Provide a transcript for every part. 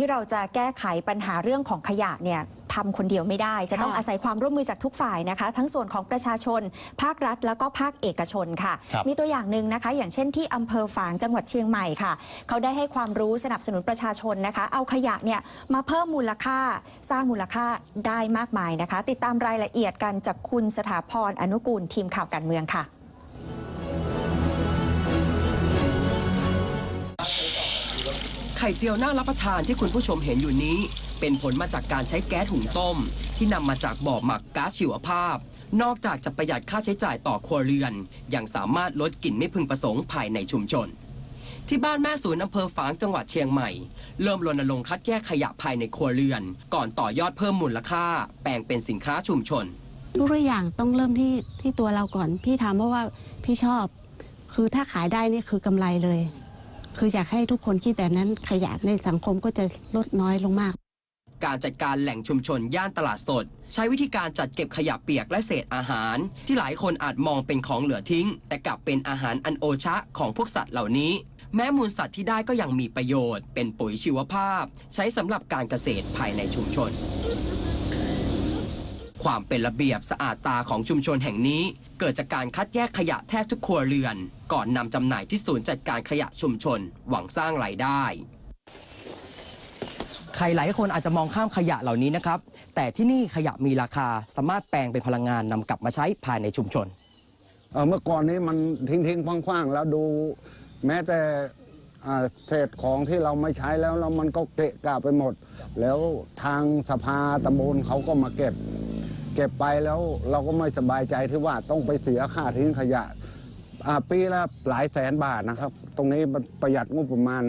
ที่เราจะแก้ไขปัญหาเรื่องของขยะเนี่ยทำคนเดียวไม่ได้ จะต้องค่ะอาศัยความร่วมมือจากทุกฝ่ายนะคะ ทั้งส่วนของประชาชน ภาครัฐ แล้วก็ภาคเอกชนค่ะครับมีตัวอย่างหนึ่งนะคะ อย่างเช่นที่อำเภอฝางจังหวัดเชียงใหม่ค่ะ เขาได้ให้ความรู้สนับสนุนประชาชนนะคะ เอาขยะเนี่ยมาเพิ่มมูลค่าสร้างมูลค่าได้มากมายนะคะ ติดตามรายละเอียดกันจากคุณสถาพรอนุกูลทีมข่าวการเมืองค่ะ ไข่เจียวน่ารับประทานที่คุณผู้ชมเห็นอยู่นี้ เป็นผลมาจากการใช้แก๊สหุงต้ม ที่นำมาจากบ่อหมักก๊าซชีวภาพ นอกจากจะประหยัดค่าใช้จ่ายต่อครัวเรือน ยังสามารถลดกลิ่นไม่พึงประสงค์ภายในชุมชน ที่บ้านแม่ศูนย์อำเภอฝางจังหวัดเชียงใหม่ เริ่มรณรงค์คัดแยกขยะภายในครัวเรือน ก่อนต่อยอดเพิ่มมูลค่า แปลงเป็นสินค้าชุมชนทุกอย่างต้องเริ่มที่ที่ตัวเราก่อนพี่ทำเพราะว่าพี่ชอบ คือถ้าขายได้นี่คือกำไรเลย คืออยากให้ทุกคนคิดแบบนั้นขยะในสังคมก็จะลดน้อยลงมาก การจัดการแหล่งชุมชนย่านตลาดสด ใช้วิธีการจัดเก็บขยะเปียกและเศษอาหาร ที่หลายคนอาจมองเป็นของเหลือทิ้ง แต่กลับเป็นอาหารอันโอชะของพวกสัตว์เหล่านี้ แม้มูลสัตว์ที่ได้ก็ยังมีประโยชน์ เป็นปุ๋ยชีวภาพ ใช้สำหรับการเกษตรภายในชุมชน ความเป็นระเบียบสะอาดตาของชุมชนแห่งนี้ เกิดจากการคัดแยกขยะแทบทุกครัวเรือน ก่อนนำจำหน่ายที่ศูนย์จัดการขยะชุมชน หวังสร้างรายได้ใครหลายคนอาจจะมองข้ามขยะเหล่านี้นะครับ แต่ที่นี่ขยะมีราคาสามารถแปลงเป็นพลังงานนำกลับมาใช้ภายในชุมชน เอ่อเมื่อก่อนนี้มันทิ้งๆคว้างๆ แล้วดูแม้แต่อ่าเศษของที่เราไม่ใช้แล้วแล้วมันก็เกะกะไปหมด แล้วทางสภาตำบลเขาก็มาเก็บ เก็บไปแล้วเราก็ไม่สบายใจที่ว่าต้องไปเสียค่าทิ้งขยะอ่าปีละหลายแสนบาทนะครับ ตรงนี้มันประหยัดงบประมาณ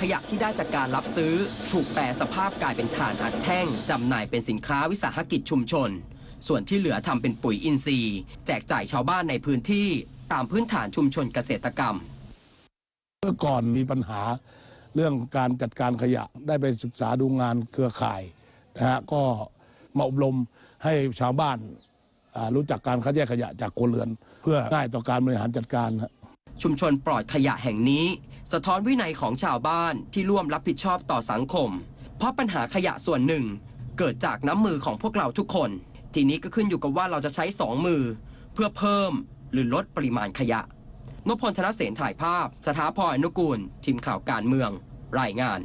ขยะที่ได้จากการรับซื้อถูกแปรสภาพกลายเป็นถ่านอัดแท่งจำหน่ายเป็นสินค้าวิสาหกิจชุมชน ส่วนที่เหลือทำเป็นปุ๋ยอินทรีย์ แจกจ่ายชาวบ้านในพื้นที่ตามพื้นฐานชุมชนเกษตรกรรมเมื่อก่อนมีปัญหาเรื่องการจัดการขยะได้ไปศึกษาดูงานเครือข่ายนะฮะก็ มาอบรมให้ชาวบ้านอ่ารู้จักการคัดแยกขยะจากครัวเรือน เพื่อง่ายต่อการบริหารจัดการฮะชุมชนปลอดขยะแห่งนี้ สะท้อนวินัยของชาวบ้านที่ร่วมรับผิดชอบต่อสังคม เพราะปัญหาขยะส่วนหนึ่ง เกิดจากน้ำมือของพวกเราทุกคน ทีนี้ก็ขึ้นอยู่กับว่าเราจะใช้สองมือ เพื่อเพิ่มหรือลดปริมาณขยะนพพลธนเสนถ่ายภาพ สถาพรอนุกูล ทีมข่าวการเมือง รายงาน